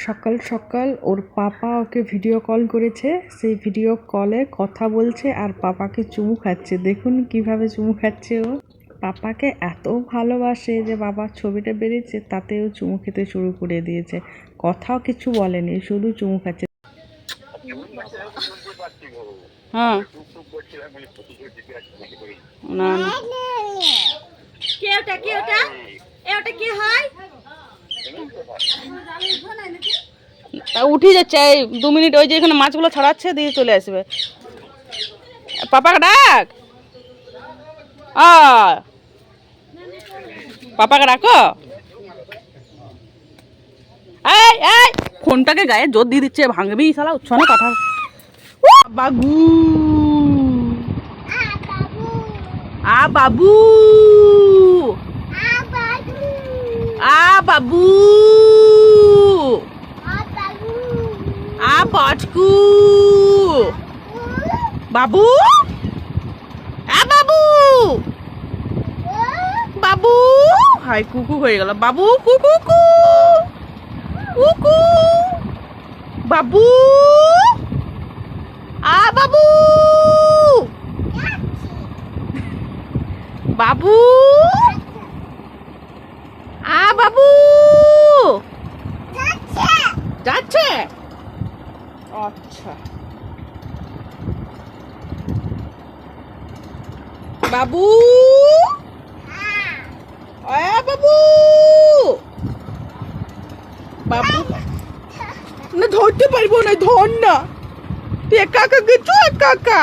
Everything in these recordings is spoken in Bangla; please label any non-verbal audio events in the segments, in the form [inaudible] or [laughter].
সকাল সকাল ওর পাপা ওকে ভিডিও কল করেছে। সেই ভিডিও কলে কথা বলছে আর পাপাকে চুমু খাচ্ছে। দেখুন কীভাবে চুমু খাচ্ছে ও। পাপাকে এত ভালোবাসে যে বাবার ছবিটা বেরিয়েছে তাতেও চুমু খেতে শুরু করে দিয়েছে। কথাও কিছু বলেনি শুধু চুমু খাচ্ছে। হ্যাঁ। না না। কে ওটা কে ওটা? এ ওটা কে হয়? উঠে যাচ্ছে দু মিনিট ওই যে এখানে মাছগুলো ছাড়াচ্ছে, দিয়ে চলে আসবে। পাপাকে ডাক! আ! পাপাকে ডাকো! এই এই! ফোনটাকে গায়ে জোর দিয়ে দিচ্ছে, ভাঙবি শালা উচ্ছনে কথা। বাবু! আ, বাবু! আ বাবু। আ পচকু বাবু। আ বাবু। বাবু। হাই কুকু হয়ে গেল। বাবু কুকু কুকু বাবু। আ বাবু। বাবু আ বাবু যাচ্ছে? আচ্ছা। বাবু? এ বাবু! বাবু? না ধরতে পারব না ধর না। তুই একা একা গেছো? একা একা?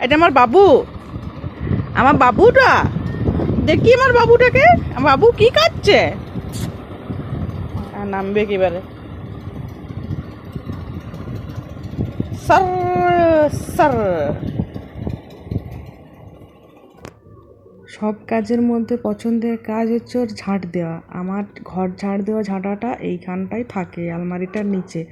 এটা আমার বাবু। আমার বাবুটা। দেখি আমার বাবুটাকে। বাবু কি আর নামবে কিবারে? সব কাজের মধ্যে পছন্দের কাজ হচ্ছে ওর ঝাঁট দেওয়া। আমার ঘর ঝাঁট দেওয়া ঝাঁটাটা এইখানটায় থাকে, আলমারিটার নিচে।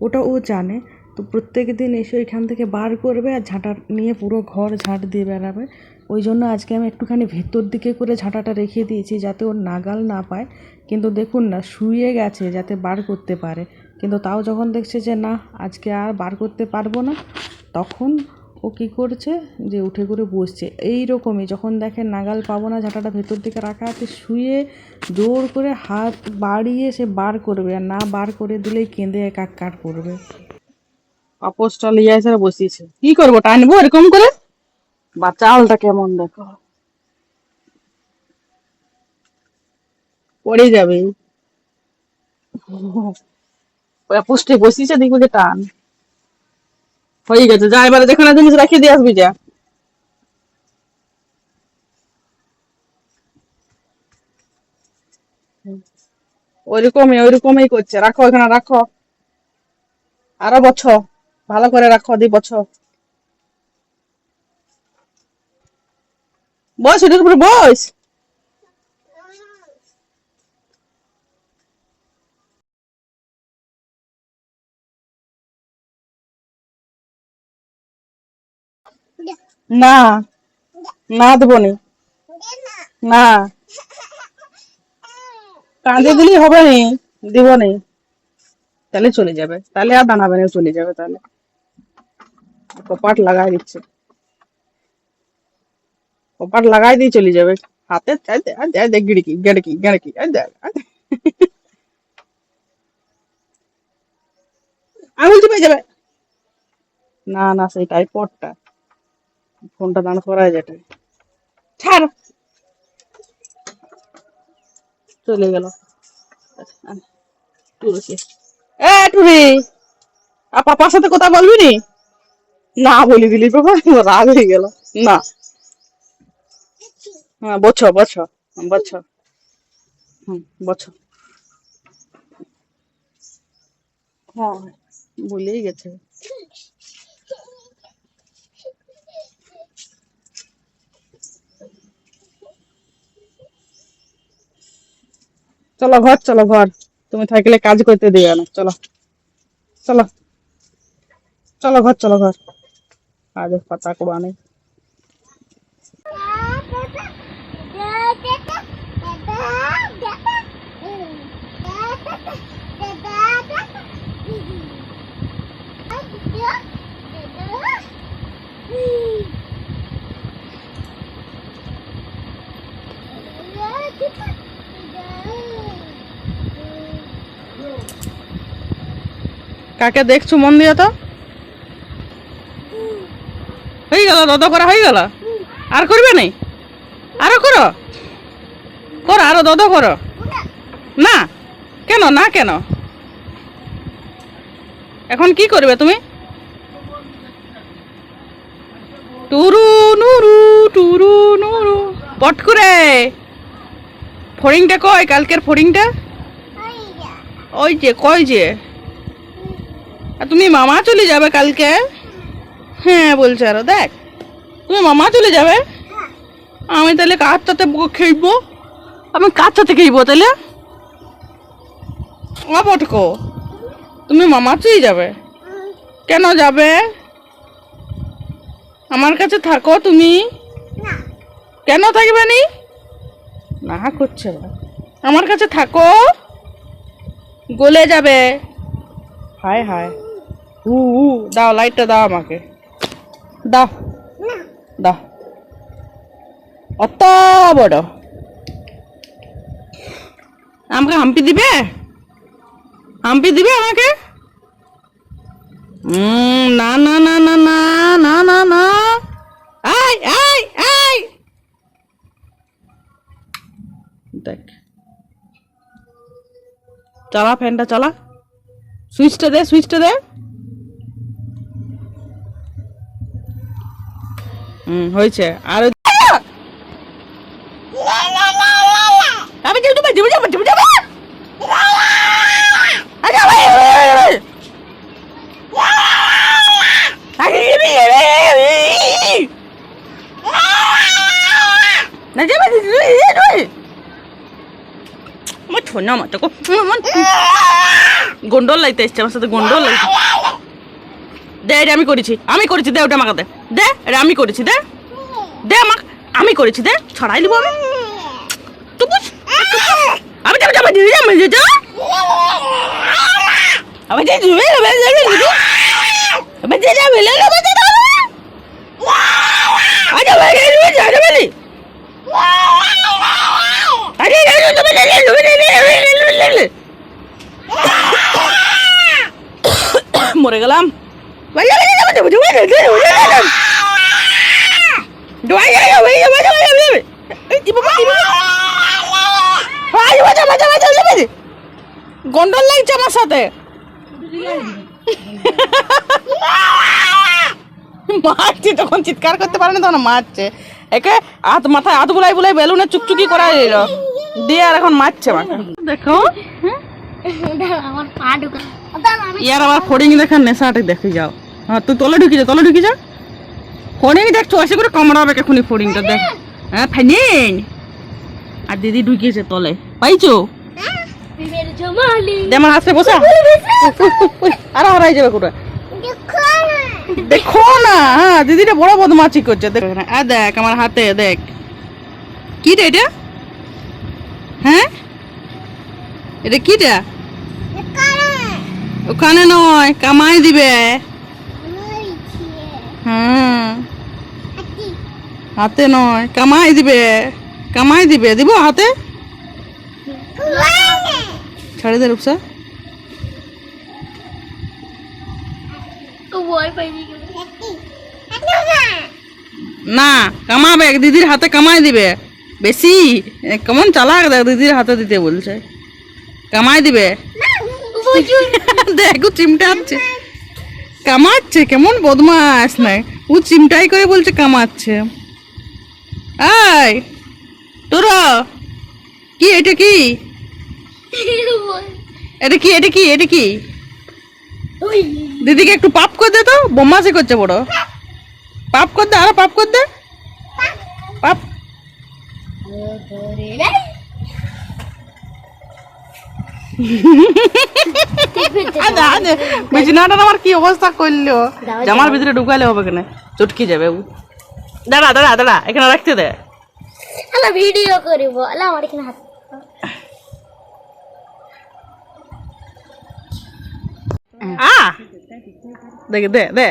ওটা ও জানে। তো প্রত্যেক দিন এসে ওইখান থেকে বার করবে আর ঝাঁটা নিয়ে পুরো ঘর ঝাঁট দিয়ে বেড়াবে। ওই জন্য আজকে আমি একটুখানি ভেতর দিকে করে ঝাঁটাটা রেখে দিয়েছি যাতে ওর নাগাল না পায়। কিন্তু দেখুন না, শুয়ে গেছে যাতে বার করতে পারে। কিন্তু তাও যখন দেখছে যে না, আজকে আর বার করতে পারব না, তখন ও কী করছে যে উঠে করে বসছে। এই রকমই যখন দেখে নাগাল পাবো না, ঝাঁটাটা ভেতর দিকে রাখা আছে, শুয়ে জোর করে হাত বাড়িয়ে সে বার করবে আর না বার করে দিলেই কেঁদে একাকার করবে পাপোসটা লিয়ে এসে বসিয়েছে। কি করব, টানবো এরকম করে? বা চালটা কেমন দেখো। পড়ে যাবে। পুষ্টে বসিয়েছে দেখব যে টান। হয়ে গেছে, যা, এবারে যেখানে জিনিস রাখিয়ে দিয়ে আসবি যা। ওইরকমই ওইরকমই করছে। রাখো এখানে, রাখো। আরও বছর, ভালো করে রাখো দি বছর। বস এটার উপরে বস না না দেবো নি। না। কাঁদে দিলেই হবে নি দিব নি। তাহলে চলে যাবে। তাহলে আর দাঁড়াবে না চলে যাবে তাহলে। কপাট লাগাই দিচ্ছে। কপাট লাগাই দিয়ে চলে যাবে। হাতে চাই দে, আর দেখ দেখ গিড়কি গেড়কি গেড়কি আর দেখ আর দেখ। আঙুল চেপে যাবে। না না সেই টাইপটা ফোনটা দাঁড় করা যেটা ছাড়। চলে গেল। পাপার সাথে কথা বলবি নি? না বলি দিলি বাবা রাগ হয়ে গেল। না। হ্যাঁ বছ বছ বছ হ্যাঁ ভুলেই গেছে। চলো ঘর চলো ঘর। তুমি থাকলে কাজ করতে দিও না, চলো। চলো। চলো ঘর চলো ঘর। আজ পাতা কোবা নেই। কাকে দেখছ মন দিয়ে তো? হয়ে গেল দদ করা হয়ে গেল। আর করবে নাই আরও করো। করো আরও দদ করো। না। কেন? না কেন? এখন কি করবে তুমি? টুরু নুরু টুরু নুরু। পট করে। ফড়িংটা কয় কালকের ফড়িংটা? ওই যে। কয় যে? আর তুমি মামা চলে যাবে কালকে? হ্যাঁ বলছে আরও, দেখ। তুমি মামা চলে যাবে? আমি তাহলে কার সাথে আমি কার সাথে তাহলে? অপটকো তুমি মামা চলে যাবে? কেন যাবে? আমার কাছে থাকো তুমি। কেন থাকবে নি? না করছে। আমার কাছে থাকো। গলে যাবে। হায় হায়। হু হু দাও লাইটটা দাও আমাকে। দাও। দাও। অত বড়। আমাকে হাম্পি দিবে? হাম্পি দিবে আমাকে? না না না না না না না না। আই আই আই দেখ। চালা ফ্যানটা চালা। সুইচটা দে সুইচটা দে। হুম, হয়েছে। আর আমি যাব গন্ডল লাইতে এসছে, আমার সাথে গন্ডল লাইতে। দে আমি করেছি আমি করেছি দে ওটা আমাকে দে রে আমি করেছি দে দে আমাকে আমি করেছি দে ছড়াই দিব আমি আমি যাব যাব দিদি আমি যে যে মরে গেলাম গন্ডল লাগছে আমার সাথে। মারছে তখন চিৎকার করতে পারে না তখন মারছে। একে হাত মাথায় হাত বুলাই বুলাই বেলুনে চুকচুকি করা দিল। দিয়ে আর এখন মারছে আমাকে দেখো। ইয়ার আবার ফড়িং দেখার নেশাটি দেখে যাও। হ্যাঁ তুই তলে ঢুকি যা, তলে ঢুকি যা। ফড়িং দেখছ আসে করে কামড়াবে এখনই ফড়িংটা, দেখ। হ্যাঁ ফাইনিন আর দিদি ঢুকিয়েছে তলে। পাইছো? আমার হাতে বসা। আর হারাই যাবে কোটা দেখো না হ্যাঁ দিদিটা বড় বদমাচি করছে। দেখ আর দেখ, আমার হাতে, দেখ। কি রে এটা? হ্যাঁ? এটা কিটা ওখানে নয়, কামাই দিবে। হ্যাঁ। হাতে নয় কামাই দিবে কামাই দিবে দিব হাতে? ছাড়ে দে রূপসা। না কামাবে দিদির হাতে কামাই দিবে। বেশি? কেমন চালাক দেখ দিদির হাতে দিতে বলছে। কামাই দিবে। দেখ চিমটা আছে কামাচ্ছে কেমন বদমাস নাই। ও চিমটাই করে বলছে কামাচ্ছে। আয় তোর কি এটা কি? এটা কি এটা কি এটা কি? দিদিকে একটু পাপ করে দে তো বোমাসি করছে বড়। পাপ কর দে আরও পাপ কর দে। পাপ। [laughs] আদে আদে বিছনাটা আমার কি অবস্থা করল জামার ভিতরে ঢুকালে হবে কেন চটকি যাবে ও দাঁড়া দাঁড়া দাঁড়া এখানে রাখতে দে আলা ভিডিও করিব আলা আমার এখানে হাত আ দেখ দে দে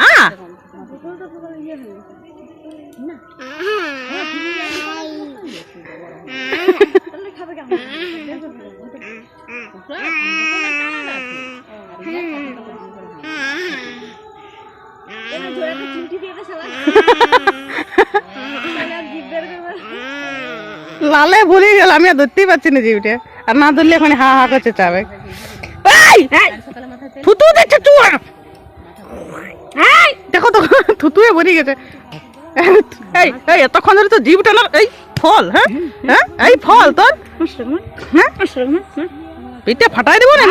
আ চিমটি লালে ভুলে গেল, আমি ধরতেই পারছি না জিউটে আর না ধরলে এখন হা হা করছে চাবে। থুতু চুয়া দেখো তো, থুতুয়ে ভরে গেছে। এই এতক্ষণ ধরে তো জিভ টানার এই ফল হ্যাঁ? হ্যাঁ এই ফল তোর? হ্যাঁ? পিঠে ফাটাই দেবো না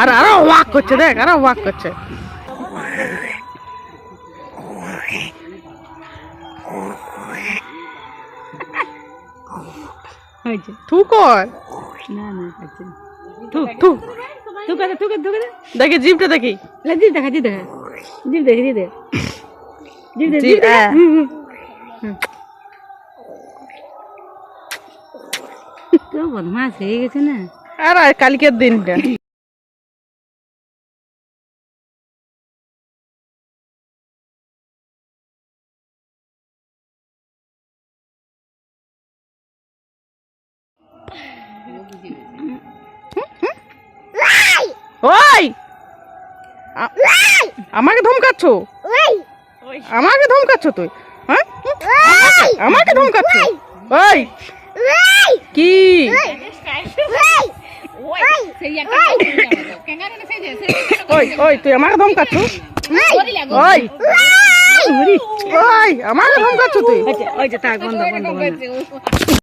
আর আরও ওয়াক করছে দেখ আরও ওয়াক করছে। হয়েছে থু কর। না না খাচ্ছে না থু। থু তুকে দে তুকে তুকে দে দেখি জিভটা দেখি। জিভ দেখা জিভ দেখা। জিভ দেখে বদমাস হয়ে গেছে না? আর আর কালকের দিনটা। ওই! আমাকে ধমকাচ্ছ? আমাকে ধমকাচ্ছ তুই? হ্যাঁ? আমাকে ধমকাচ্ছ? ওই! কি? ওই ওই তুই আমাকে ধমকাচ্ছ ওই ওই আমাকে ধমকাচ্ছ তুই? ওই যে বন্ধ বন্ধ বন্ধ